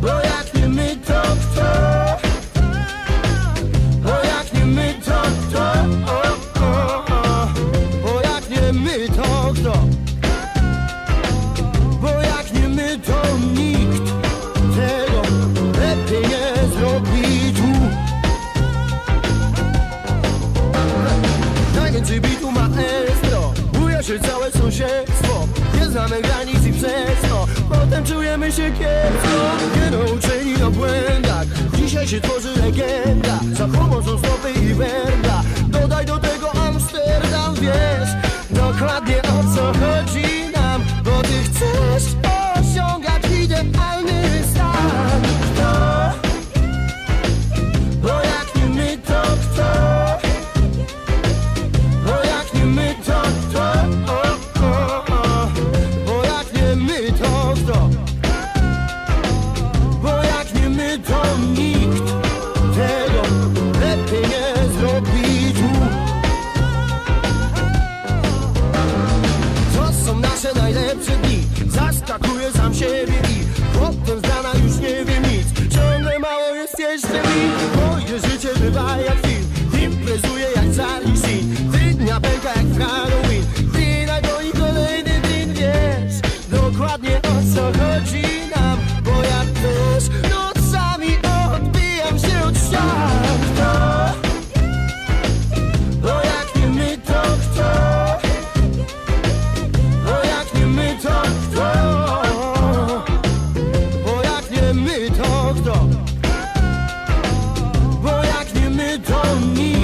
Bo jak nie my to kto? Bo jak nie my to kto? Bo jak nie my to kto? Bo jak nie my to nikt tego lepiej nie zrobi tu. Najwięcej bitu ma estro, buja się całe sąsiedztwo, nieznane granice. Potem czujemy się kiepsko. Nie nauczeni na błędach. Dzisiaj się tworzy to nikt tego lepiej nie zrobił. To są nasze najlepsze dni, zaskakuje sam siebie i don't need